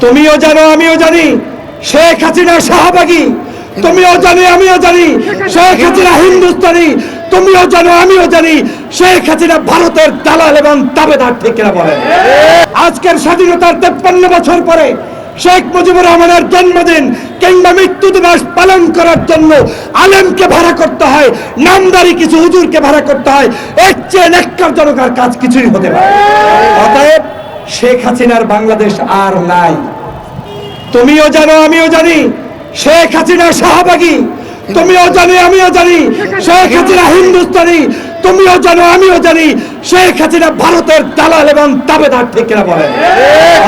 তুমিও জানো, আমিও জানি। শেখ হাসিনা শাহবাগী। তুমিও জানি, আমিও জানি। শেখ হাসিনা হিন্দুস্তানি। তুমিও জানো, আমিও জানি। শেখ হাসিনা ভারতের দালাল এবং দাবেদার, ঠিক কিনা বলেন? আজকের স্বাধীনতার তেপ্পান্ন বছর পরে শেখ মুজিবুর রহমানের জন্মদিন কিংবা মৃত্যু দিবস পালন করার জন্য আলেমকে ভাড়া করতে হয়, নামদারি কিছু হুজুরকে ভাড়া করতে হয়, এর চেয়ে নেককারজনক আর কাজ কিছুই হতে পারে অতএব শেখ হাসিনার বাংলাদেশ আর নাই। তুমিও জানো, আমিও জানি। শেখ হাসিনা শাহবাগী। তুমিও জানি, আমিও জানি। শেখ হাসিনা হিন্দুস্তানি। তুমিও জানো, আমিও জানি। শেখ হাসিনা ভারতের দালাল এবং দাবেদার, ঠিক কিনা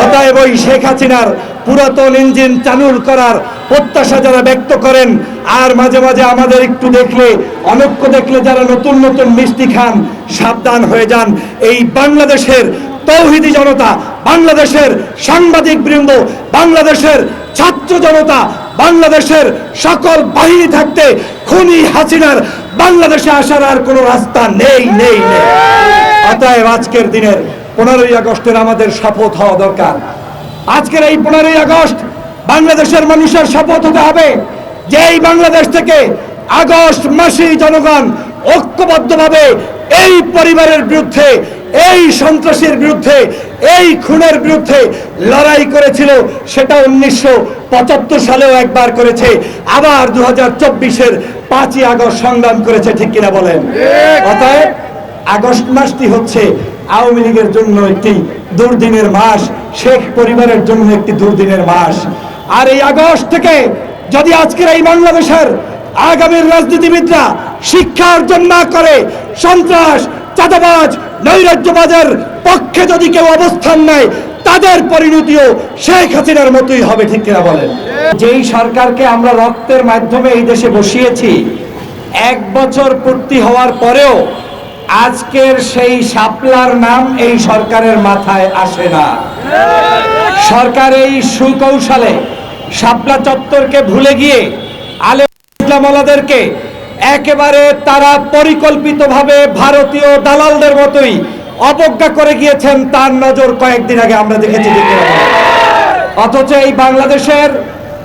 অতএব ওই শেখ হাসিনার পুরাতন ইঞ্জিন চালুর করার প্রত্যাশা যারা ব্যক্ত করেন, আর মাঝে মাঝে আমাদের একটু দেখলে অনক্য দেখলে যারা নতুন নতুন মিষ্টি খান, সাবধান হয়ে যান। এই বাংলাদেশের তৌহিদি জনতা বাংলাদেশের সাংবাদিক বৃন্দ, বাংলাদেশের ছাত্র জনতা, বাংলাদেশের সকল বাহিনী থাকতে খুনি হাসিনার বাংলাদেশে আসার আর কোনো রাস্তা নেই নেই অতএব আজকের দিনের পনেরোই আগস্টের আমাদের শপথ হওয়া দরকার। আজকের এই পনেরোই আগস্ট বাংলাদেশের মানুষের শপথ হতে হবে। যে এই বাংলাদেশ থেকে আগস্ট মাসেই জনগণ ঐক্যবদ্ধভাবে এই পরিবারের বিরুদ্ধে, এই সন্ত্রাসীর বিরুদ্ধে এই খুনের বিরুদ্ধে লড়াই করেছিল সেটা উনিশশো পঁচাত্তর সালেও একবার করেছে। আবার দু হাজার চব্বিশের পাঁচই আগস্ট সংগ্রাম করেছে ঠিক কিনা বলেন? অতএব আগস্ট মাসটি হচ্ছে আওয়ামী লীগের জন্য একটি দুর্দিনের মাস শেখ পরিবারের জন্য একটি দুর্দিনের মাস। আর এই আগস্ট থেকে যদি আজকের এই বাংলাদেশের আগামীর রাজনীতিবিদরা শিক্ষা অর্জন না করে সন্ত্রাস চাঁদাবাজ নৈরাজ্যবাজের পক্ষে যদি কেউ অবস্থান নেয়, তাদের পরিণতিও শেখ হাসিনার মতোই হবে, ঠিক কিনা বলেন? যেই সরকারকে আমরা রক্তের মাধ্যমে এই দেশে বসিয়েছি, এক বছর পূর্তি হওয়ার পরেও আজকের সেই শাপলার নাম এই সরকারের মাথায় আসে না। সরকার এই সুকৌশলে শাপলা চত্বরকে ভুলে গিয়ে, আলে ইসলামওয়ালাদেরকে একেবারে তারা পরিকল্পিতভাবে ভারতীয় দালালদের মতোই অবজ্ঞা করে গিয়েছেন, তার নজর কয়েকদিন আগে আমরা দেখেছি অথচ এই বাংলাদেশের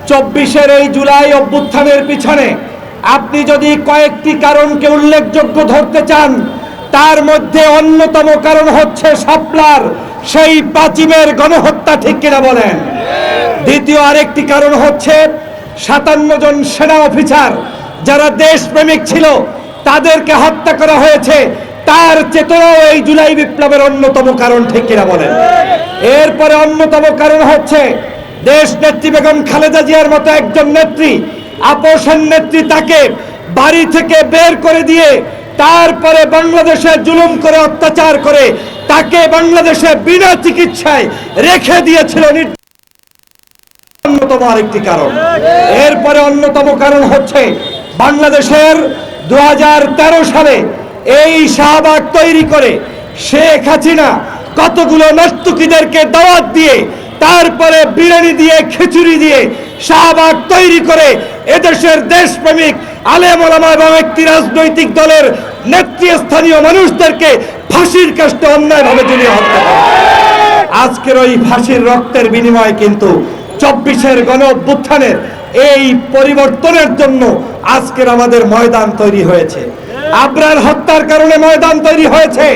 চব্বিশের এই জুলাই অভ্যুত্থানের পিছনে আপনি যদি কয়েকটি কারণকে উল্লেখযোগ্য ধরতে চান, তার মধ্যে অন্যতম কারণ হচ্ছে সাপলার সেই পাচিমের গণহত্যা ঠিক কিনা বলেন। দ্বিতীয় আরেকটি কারণ হচ্ছে সাতান্ন জন সেনা অফিসার যারা দেশপ্রেমিক ছিল, তাদেরকে হত্যা করা হয়েছে। তার চেতনাও এই জুলাই বিপ্লবের অন্যতম কারণ, ঠিক কিনা বলেন? এরপরে অন্যতম কারণ হচ্ছে, দেশ নেত্রী বেগম খালেদা জিয়ার মতো একজন নেত্রী, আপোষের নেত্রী তাকে বাড়ি থেকে বের করে দিয়ে তারপরে বাংলাদেশে জুলুম করে অত্যাচার করে তাকে বাংলাদেশে বিনা চিকিৎসায় রেখে দিয়েছিল। অন্যতম আরেকটি কারণ। এরপরে অন্যতম কারণ হচ্ছে, বাংলাদেশের দু সালে এই শাহবাগ তৈরি করে শেখ হাসিনা কতগুলো নর্তকীদেরকে দাওয়াত দিয়ে, তারপরে বিরিয়ানি দিয়ে, খিচুড়ি দিয়ে শাহবাগ তৈরি করে এদেশের দেশপ্রেমিক আলেম ওলামা এবং একটি রাজনৈতিক দলের নেতৃস্থানীয় মানুষদেরকে ফাঁসির কাস্টে অন্যায়ভাবে ঝুলিয়ে হত্যা করে। আজকের ওই ফাঁসির রক্তের বিনিময়ে কিন্তু চব্বিশের গণ এই পরিবর্তনের জন্য আজকের আমাদের ময়দান তৈরি হয়েছে। আবরার হত্যার কারণে ময়দান তৈরি হয়েছে।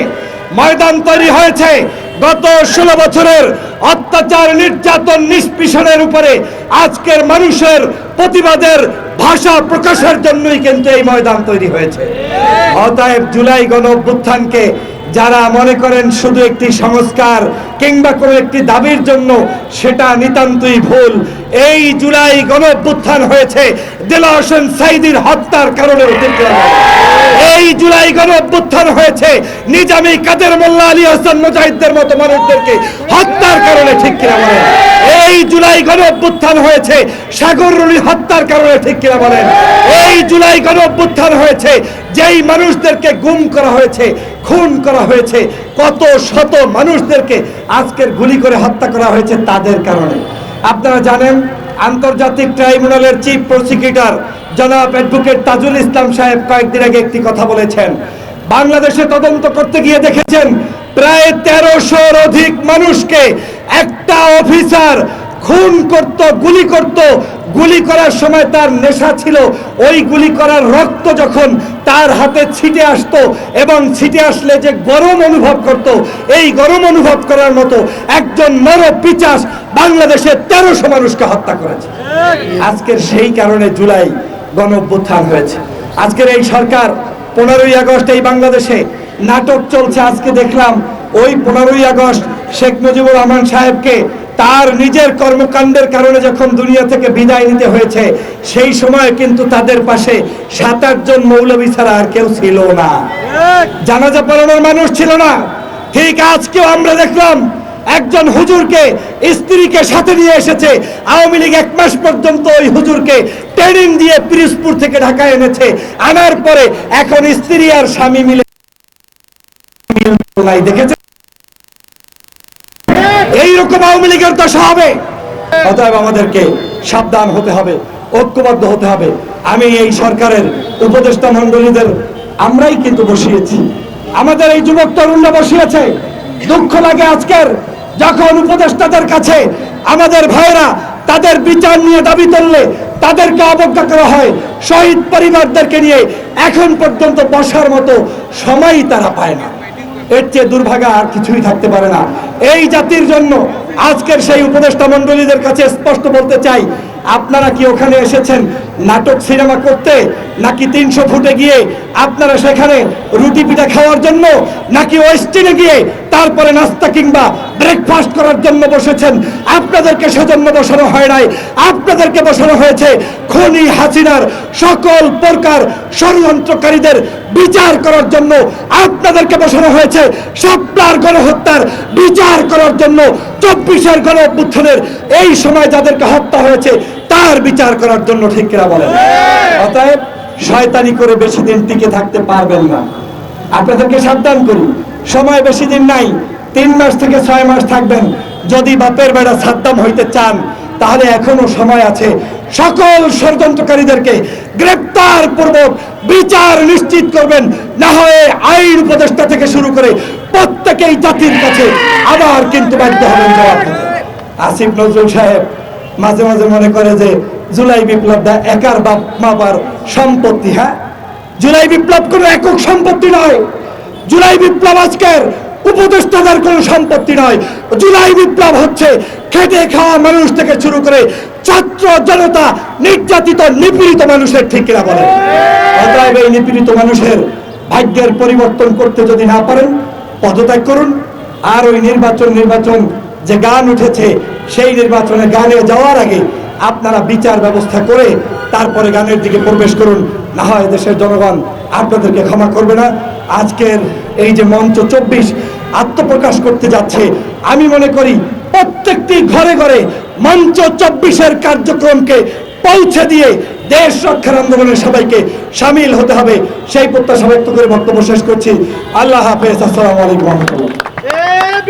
ময়দান তৈরি হয়েছে গত ষোলো বছরের অত্যাচার, নির্যাতন, নিষ্পিষণের উপরে। আজকের মানুষের প্রতিবাদের ভাষা প্রকাশের জন্যই কিন্তু এই ময়দান তৈরি হয়েছে। অতএব জুলাই গণ যারা মনে করেন শুধু একটি সংস্কার কিংবা কোনো একটি দাবির জন্য, সেটা নিতান্তই ভুল। এই জুলাই গণ অভ্যুত্থান হয়েছে, দেলা হোসেন সাইদির হত্যার কারণে এই জুলাই গণ অভ্যুত্থান হয়েছে, নিজামী কাদের মোল্লা আলী হাসান মুজাহিদদের মতো মানুষদেরকে হত্যার কারণে ঠিক কিনা বলেন? এই জুলাই গণ অভ্যুত্থান হয়েছে, সাগর রুলি হত্যার কারণে ঠিক কিনা বলেন? এই জুলাই গণ অভ্যুত্থান হয়েছে, যেই মানুষদেরকে গুম করা হয়েছে খুন করা হয়েছে। কত শত মানুষদেরকে আজকের গুলি করে হত্যা করা হয়েছে তাদের কারণে। আপনারা জানেন, আন্তর্জাতিক ট্রাইব্যুনালের চিফ প্রসিকিউটর জনাব অ্যাডভোকেট তাজুল ইসলাম সাহেব কয়েকদিন আগে একটি কথা বলেছেন। বাংলাদেশে তদন্ত করতে গিয়ে দেখেছেন, প্রায় তেরোশোর অধিক মানুষকে একটা অফিসার খুন করত, গুলি করত। গুলি করার সময় তার নেশা ছিল। ওই গুলি করার রক্ত যখন তার হাতে ছিটে আসতো এবং ছিটে আসলে যে গরম অনুভব করত, এই গরম অনুভব করার মতো একজন নর পিচাস বাংলাদেশের তেরোশো মানুষকে হত্যা করেছে। আজকের সেই কারণে জুলাই গণ অভ্যুত্থান হয়েছে। আজকের এই সরকার পনেরোই আগস্ট এই বাংলাদেশে নাটক চলছে। আজকে দেখলাম ওই পনেরোই আগস্ট শেখ মুজিবুর রহমান সাহেবকে তার নিজের কর্মকাণ্ডের কারণে যখন দুনিয়া থেকে বিদায় নিতে হয়েছে, সেই সময় কিন্তু তাদের পাশে সাত আটজন মৌলবী ছাড়া আর কেউ ছিল না। জানাজা পড়ানোর মানুষ ছিল না। ঠিক আজকেও আমরা দেখলাম একজন হুজুরকে, স্ত্রীকে সাথে নিয়ে এসেছে। আওয়ামী লীগ এক মাস পর্যন্ত ওই হুজুরকে ট্রেনিং দিয়ে পিরিজপুর থেকে ঢাকায় এনেছে। আনার পরে এখন স্ত্রী আর স্বামী মিলে দেখেছে এইরকম আওয়ামী লীগের দশা হবে। অতএব আমাদেরকে সাবধান হতে হবে, ঐক্যবদ্ধ হতে হবে। আমি এই সরকারের উপদেষ্টা মন্ডলীদের আমরাই কিন্তু বসিয়েছি। আমাদের এই যুবক তরুণরা বসিয়েছে। দুঃখ লাগে আজকের যখন উপদেষ্টাদের কাছে আমাদের ভাইরা তাদের বিচার নিয়ে দাবি তুললে তাদেরকে অবজ্ঞা করা হয়, শহীদ পরিবারদেরকে নিয়ে এখন পর্যন্ত বসার মতো সময়ই তারা পায় না। এর চেয়ে দুর্ভাগা আর কিছুই থাকতে পারে না। এই জাতির জন্য আজকের সেই উপদেষ্টা মন্ডলীদের কাছে স্পষ্ট বলতে চাই, আপনারা কি ওখানে এসেছেন নাটক সিনেমা করতে, নাকি তিনশো ফুটে গিয়ে আপনারা সেখানে রুটি পিঠা খাওয়ার জন্য, নাকি ওয়েস্টিনে গিয়ে তারপরে নাস্তা কিংবা ব্রেকফাস্ট করার জন্য বসেছেন? আপনাদেরকে সেজন্য বসানো হয় নাই। আপনাদেরকে বসানো হয়েছে খনি হাসিনার সকল প্রকার ষড়যন্ত্রকারীদের বিচার করার জন্য আপনাদেরকে বসানো হয়েছে সাপলার গণহত্যার বিচার করার জন্য চব্বিশের গণ অভ্যুত্থানের এই সময় যাদেরকে হত্যা হয়েছে, তার বিচার করার জন্য ঠিক কিনা বলেন? অতএব শয়তানি করে বেশি দিন টিকে থাকতে পারবেন না। আপনাদেরকে সাবধান করি, সময় বেশি দিন নাই, তিন মাস থেকে ছয় মাস থাকবেন। যদি বাপের বেড়া সাদ্দাম হইতে চান, তাহলে এখনও সময় আছে সকল ষড়যন্ত্রকারীদেরকে গ্রেপ্তার পূর্বক বিচার নিশ্চিত করবেন, না হয় আইন উপদেষ্টা থেকে শুরু করে প্রত্যেকেই জাতির কাছে আবার কিন্তু বাধ্য হবেন আসিফ নজরুল সাহেব মাঝে মাঝে মনে করে যে জুলাই বিপ্লবটা একার বাপ মাপার সম্পত্তি হ্যাঁ? জুলাই বিপ্লব কোনো একক সম্পত্তি নয়। জুলাই বিপ্লব আজকের উপদেষ্টাদের কোনো সম্পত্তি নয়। জুলাই বিপ্লব হচ্ছে খেটে খাওয়া মানুষ থেকে শুরু করে ছাত্র জনতা নির্যাতিত নিপীড়িত মানুষের ঠিক কিনা বলে। অতএব এই নিপীড়িত মানুষের ভাগ্যের পরিবর্তন করতে যদি না পারেন, পদত্যাগ করুন। আর ওই নির্বাচন নির্বাচন যে গান উঠেছে, সেই নির্বাচনে গানে যাওয়ার আগে আপনারা বিচার ব্যবস্থা করে তারপরে গানের দিকে প্রবেশ করুন। না হয় দেশের জনগণ আপনাদেরকে ক্ষমা করবে না। আজকের এই যে মঞ্চ চব্বিশ আত্মপ্রকাশ করতে যাচ্ছে, আমি মনে করি প্রত্যেকটি ঘরে ঘরে মঞ্চ চব্বিশের কার্যক্রমকে পৌঁছে দিয়ে দেশ রক্ষার আন্দোলনে সবাইকে সামিল হতে হবে। সেই প্রত্যাশা ব্যক্ত করে বক্তব্য শেষ করছি। আল্লাহ হাফেজ। আসসালামু আলাইকুম।